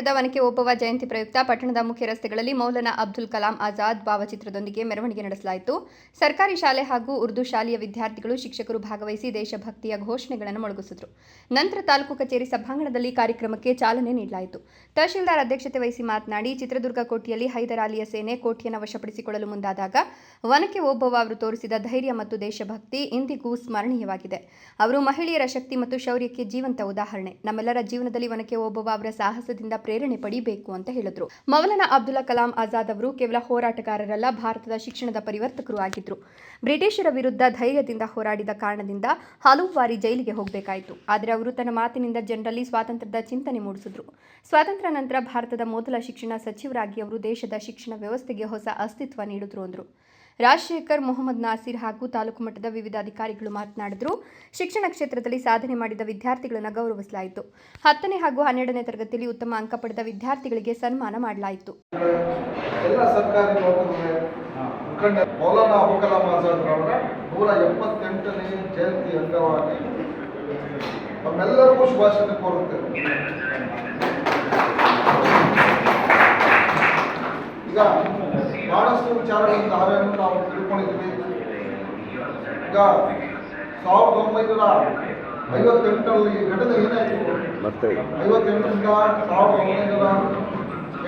ನಡೆದ ವನಕೆ ಓಬವ್ವ ಜಯಂತಿ ಪ್ರಯುಕ್ತ ಪಟ್ಟಣದ ಮುಖ್ಯ ರಸ್ತೆಗಳಲ್ಲಿ ಮೌಲಾನಾ ಅಬ್ದುಲ್ ಕಲಾಂ ಆಜಾದ್ ಭಾವಚಿತ್ರದೊಂದಿಗೆ ಮೆರವಣಿಗೆ ನಡೆಸಲಾಯಿತು. ಸರ್ಕಾರಿ ಶಾಲೆ ಹಾಗೂ ಉರ್ದು ಶಾಲೆಯ ವಿದ್ಯಾರ್ಥಿಗಳು, ಶಿಕ್ಷಕರು ಭಾಗವಹಿಸಿ ದೇಶಭಕ್ತಿಯ ಘೋಷಣೆಗಳನ್ನು ಮೊಳಗಿಸಿದರು. ನಂತರ ತಾಲೂಕು ಕಚೇರಿ ಸಭಾಂಗಣದಲ್ಲಿ ಕಾರ್ಯಕ್ರಮಕ್ಕೆ ಚಾಲನೆ ನೀಡಲಾಯಿತು. ತಹಶೀಲ್ದಾರ್ ಅಧ್ಯಕ್ಷತೆ ವಹಿಸಿ ಮಾತನಾಡಿ, ಚಿತ್ರದುರ್ಗ ಕೋಟೆಯಲ್ಲಿ ಹೈದರಾಲಿಯ ಸೇನೆ ಕೋಟೆಯನ್ನು ವಶಪಡಿಸಿಕೊಳ್ಳಲು ಮುಂದಾದಾಗ ವನಕೆ ಓಬವ್ವ ಅವರು ತೋರಿಸಿದ ಧೈರ್ಯ ಮತ್ತು ದೇಶಭಕ್ತಿ ಇಂದಿಗೂ ಸ್ಮರಣೀಯವಾಗಿದೆ. ಅವರು ಮಹಿಳೆಯರ ಶಕ್ತಿ ಮತ್ತು ಶೌರ್ಯಕ್ಕೆ ಜೀವಂತ ಉದಾಹರಣೆ. ನಮ್ಮೆಲ್ಲರ ಜೀವನದಲ್ಲಿ ವನಕೆ ಓಬವ್ವ ಅವರ ಸಾಹಸದಿಂದ ಪ್ರೇರಣೆ ಪಡಿಬೇಕು ಅಂತ ಹೇಳಿದ್ರು. ಮೌಲಾನಾ ಅಬ್ದುಲ್ ಕಲಾಂ ಆಜಾದ್ ಅವರು ಕೇವಲ ಹೋರಾಟಗಾರರಲ್ಲ, ಭಾರತದ ಶಿಕ್ಷಣದ ಪರಿವರ್ತಕರು ಆಗಿದ್ರು. ಬ್ರಿಟಿಷರ ವಿರುದ್ಧ ಧೈರ್ಯದಿಂದ ಹೋರಾಡಿದ ಕಾರಣದಿಂದ ಹಲವು ಬಾರಿ ಜೈಲಿಗೆ ಹೋಗಬೇಕಾಯಿತು. ಆದರೆ ಅವರು ತನ್ನ ಮಾತಿನಿಂದ ಜನರಲ್ಲಿ ಸ್ವಾತಂತ್ರ್ಯದ ಚಿಂತನೆ ಮೂಡಿಸಿದ್ರು. ಸ್ವಾತಂತ್ರ್ಯ ನಂತರ ಭಾರತದ ಮೊದಲ ಶಿಕ್ಷಣ ಸಚಿವರಾಗಿ ಅವರು ದೇಶದ ಶಿಕ್ಷಣ ವ್ಯವಸ್ಥೆಗೆ ಹೊಸ ಅಸ್ತಿತ್ವ ನೀಡಿದ್ರು ಅಂದರು. ರಾಜಶೇಖರ್, ಮೊಹಮ್ಮದ್ ನಾಸೀರ್ ಹಾಗೂ ತಾಲೂಕು ಮಟ್ಟದ ವಿವಿಧ ಅಧಿಕಾರಿಗಳು ಮಾತನಾಡಿದರು. ಶಿಕ್ಷಣ ಕ್ಷೇತ್ರದಲ್ಲಿ ಸಾಧನೆ ಮಾಡಿದ ವಿದ್ಯಾರ್ಥಿಗಳನ್ನು ಗೌರವಿಸಲಾಯಿತು. ಹತ್ತನೇ ಹಾಗೂ ಹನ್ನೆರಡನೇ ತರಗತಿಯಲ್ಲಿ ಉತ್ತಮ ಅಂಕ ಪಡೆದ ವಿದ್ಯಾರ್ಥಿಗಳಿಗೆ ಸನ್ಮಾನ ಮಾಡಲಾಯಿತು. ಜಯಂತಿ ಅಂಗವಾಗಿ ಶುಭಾಶಯ ಕೋರುತ್ತೇವೆ. ಬಹಳಷ್ಟು ಅಂತ ನಾವು ತಿಳ್ಕೊಂಡಿದ್ವಿ ಈಗ ಸಾವಿರದ ಒಂಬೈನೂರ ಐವತ್ತೆಂಟರಲ್ಲಿ ಈ ಘಟನೆ ಏನಾಯಿತು? ಐವತ್ತೆಂಟರಿಂದ ಸಾವಿರದ ಒಂಬೈನೂರ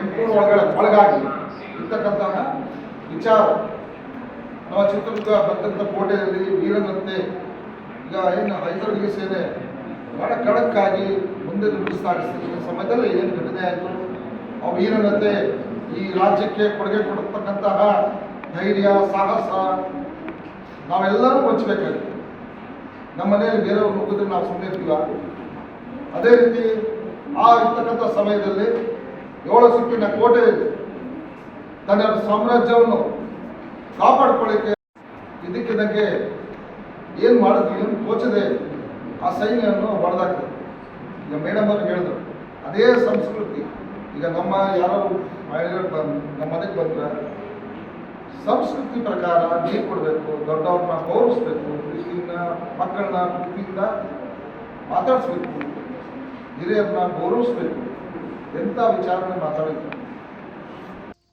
ಎಂಟುನೂರ ಒಳಗಡೆ ಒಳಗಾಗಿ ಇರ್ತಕ್ಕಂತಹ ವಿಚಾರ. ನಮ್ಮ ಚಿತ್ರದುರ್ಗ ಬಂದಂಥ ಕೋಟೆಯಲ್ಲಿ ವೀರನಂತೆ ಈಗ ಏನು ಹೈದರಾಲಿ ಸೇನೆ ಬಹಳ ಖಡಕ್ಕಾಗಿ ಮುಂದೆ ನುಗ್ಗಿ ಸಾಗಿಸಿದ ಸಮಯದಲ್ಲಿ ಏನು ಘಟನೆ ಆಯಿತು? ಆ ವೀರನತೆ ಈ ರಾಜ್ಯಕ್ಕೆ ಕೊಡುಗೆ ಕೊಡತಕ್ಕಂತಹ ಧೈರ್ಯ, ಸಾಹಸ, ನಾವೆಲ್ಲರೂ ಮೆಚ್ಚಬೇಕಾಗಿತ್ತು ನಮ್ಮ ಮನೆಯಲ್ಲಿ ಬೇರೆಯವ್ರು ಹೋಗಿದ್ರೆ ನಾವು ಸುಮ್ಮನೆ ಇರ್ತೀವ ಅದೇ ರೀತಿ ಆ ಇರ್ತಕ್ಕಂಥ ಸಮಯದಲ್ಲಿ ಏಳು ಸುತ್ತಿನ ಕೋಟೆ ತನ್ನ ಸಾಮ್ರಾಜ್ಯವನ್ನು ಕಾಪಾಡ್ಕೊಳ್ಳಿಕ್ಕೆ ಇದಕ್ಕಿದ್ದಂಗೆ ಏನು ಮಾಡಿದ್ವಿ ಏನು ತೋಚದೆ ಆ ಸೈನ್ಯವನ್ನು ಹೊಡೆದಾಕ್ತದೆ ಈಗ ಮೇಡಮ್ ಅವ್ರು ಹೇಳಿದ್ರು, ಅದೇ ಸಂಸ್ಕೃತಿ. ಈಗ ನಮ್ಮ ಯಾರು ಮಹಿಳೆಯರು ಬಂದು, ನಮ್ಮ ಮನೆಗೆ ಬಂದ್ರೆ ಸಂಸ್ಕೃತಿ ಪ್ರಕಾರ ನೀರು ಕೊಡಬೇಕು, ದೊಡ್ಡವ್ರನ್ನ ಗೌರವಿಸ್ಬೇಕು ಪ್ರೀತಿಯಿಂದ ಮಕ್ಕಳನ್ನ ಪ್ರೀತಿಯಿಂದ ಮಾತಾಡಿಸ್ಬೇಕು, ಹಿರಿಯರನ್ನ ಗೌರವಿಸ್ಬೇಕು ಎಂಥ ವಿಚಾರನ ಮಾತಾಡಿದ್ರು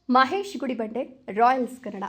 ಮಹೇಶ್ ಗುಡಿಬಂಡೆ, ರಾಯಲ್ಸ್ ಕನ್ನಡ.